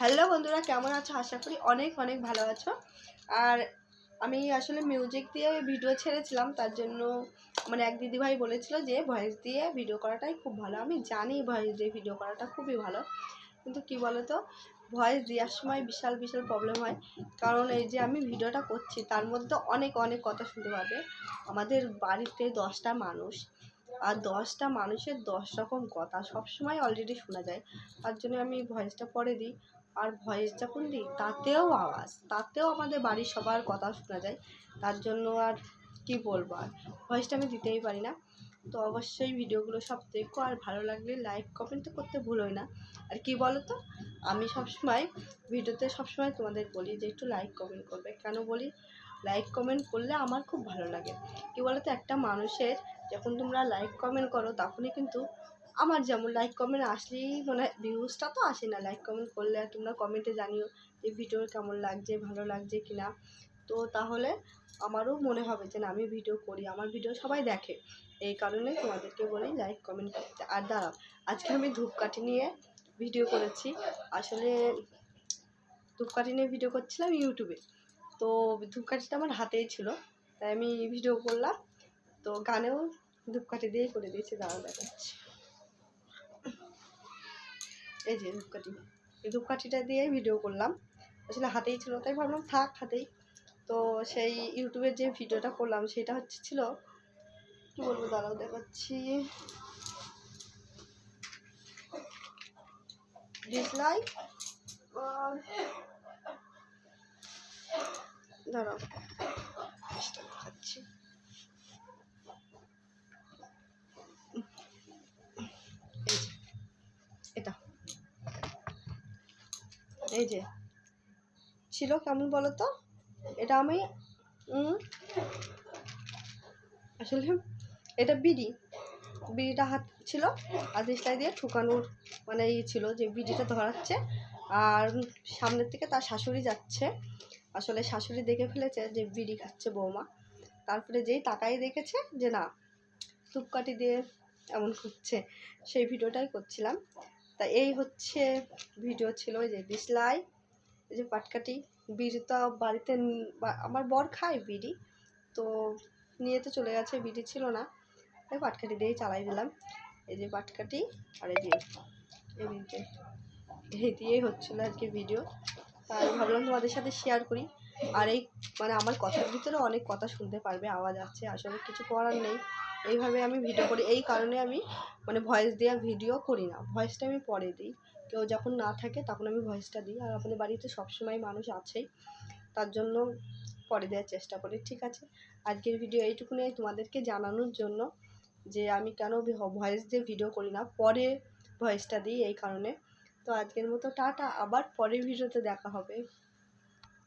Hello বন্ধুরা, কেমন আছো? আশা করি অনেক অনেক ভালো আছো। আর আমি আসলে মিউজিক দিয়ে ভিডিও ছেড়েছিলাম, তার জন্য মানে এক দিদিভাই বলেছিল যে ভয়েস দিয়ে ভিডিও করাটাই খুব ভালো। আমি জানি ভয়েস দিয়ে ভিডিও করাটা খুবই ভালো, কিন্তু কি বলো তো ভয়েস দেওয়ার সময় বিশাল বিশাল প্রবলেম হয়। কারণ এই যে আমি ভিডিওটা করছি, তার মধ্যে অনেক অনেক কথা শুনতে পাবে আমাদের বাড়িতে দশটা মানুষ, আর দশটা মানুষের দশ রকম কথা সবসময় অলরেডি শোনা যায়। তার জন্য আমি ভয়েসটা পরে দিই। আর ভয়েস যখন দিই তাতেও আওয়াজ, তাতেও আমাদের বাড়ির সবার কথা শোনা যায়। তার জন্য আর কি বলব আর? ভয়েসটা আমি দিতেই পারি না। তো অবশ্যই ভিডিওগুলো সব দেখো, আর ভালো লাগলে লাইক কমেন্ট তো করতে ভুলোই না। আর কি বলো তো আমি সবসময় ভিডিওতে সবসময় তোমাদের বলি যে একটু লাইক কমেন্ট করবে। কেন বলি? লাইক কমেন্ট করলে আমার খুব ভালো লাগে। কী বলো তো একটা মানুষের যখন তোমরা লাইক কমেন্ট করো, তখনই কিন্তু আমার যেমন লাইক কমেন্ট আসলেই মানে ভিউজটা তো আসে না লাইক কমেন্ট করলে তোমরা কমেন্টে জানিও যে ভিডিও কেমন লাগছে, ভালো লাগছে কি না তো তাহলে আমারও মনে হবে যে না, আমি ভিডিও করি, আমার ভিডিও সবাই দেখে। এই কারণে তোমাদেরকে বলি লাইক কমেন্ট করতে। আর দাঁড়াও, আজকে আমি ধূপকাঠি নিয়ে ভিডিও করেছি। আসলে ধূপকাঠি নিয়ে ভিডিও করছিলাম ইউটিউবে তো ধূপকাঠিটা আমার হাতেই ছিল, তাই আমি ভিডিও করলাম। তো গানেও ধূপকাঠি দিয়েই করে দিয়েছি দাঁড়া দেখাচ্ছি। এই যে ধূপকাঠি। এই ধূপকাঠিটা দিয়ে ভিডিও করলাম। আসলে হাতেই ছিল, তাই ভাবলাম থাক হাতেই। তো সেই ইউটিউবের যে ভিডিওটা করলাম, সেটা হচ্ছে ছিল, কী বলব দাঁড়াও দেখাচ্ছি। ডিসলাইক দাঁড়াও দেখাচ্ছি। এটা। এই যে। ছিল কেমন বলো তো এটা আমি আসলে এটা বিড়ি। বিড়িটা হাত ছিল, আর দেশলাই দিয়ে ঠুকানোর মানে ই ছিল যে বিড়িটা ধরাচ্ছে। আর সামনের থেকে তার শাশুড়ি যাচ্ছে। আসলে শাশুড়ি দেখে ফেলেছে যে বিড়ি খাচ্ছে বৌমা। তারপরে যেই তাকাই দেখেছে যে না, ধূপকাঠি দিয়ে এমন করছে, সেই ভিডিওটাই করছিলাম। তা এই হচ্ছে ভিডিও ছিল যে বিসলাই, এই যে পাটকাটি বিড়ি তো বাড়িতে আমার বর খায় বিড়ি, তো নিয়ে তো চলে গেছে, বিড়ি ছিল না, তাই পাটকাটি দিয়েই চালাই দিলাম। এই যে পাটকাঠি আর এই যে যে এই দিয়েই হচ্ছিল আজকে ভিডিও তাই ভাবলাম তোমাদের সাথে শেয়ার করি। আর এই মানে আমার কথার ভিতরে অনেক কথা শুনতে পারবে, আওয়াজ আছে আসলে কিছু করার নেই। এইভাবে আমি ভিডিও করি। এই কারণে আমি মানে ভয়েস দেওয়া ভিডিও করি না। ভয়েসটা আমি পরে দিই। কেউ যখন না থাকে তখন আমি ভয়েসটা দিই। আর আমাদের বাড়িতে সবসময় মানুষ আছেই। তার জন্য পরে দেওয়ার চেষ্টা করি। ঠিক আছে? আজকের ভিডিও এইটুকুনি তোমাদেরকে জানানোর জন্য যে আমি কেন ভয়েস দিয়ে ভিডিও করি না। পরে ভয়েসটা দিই এই কারণে। তো আজকের মতো টাটা। আবার পরের ভিডিওতে দেখা হবে।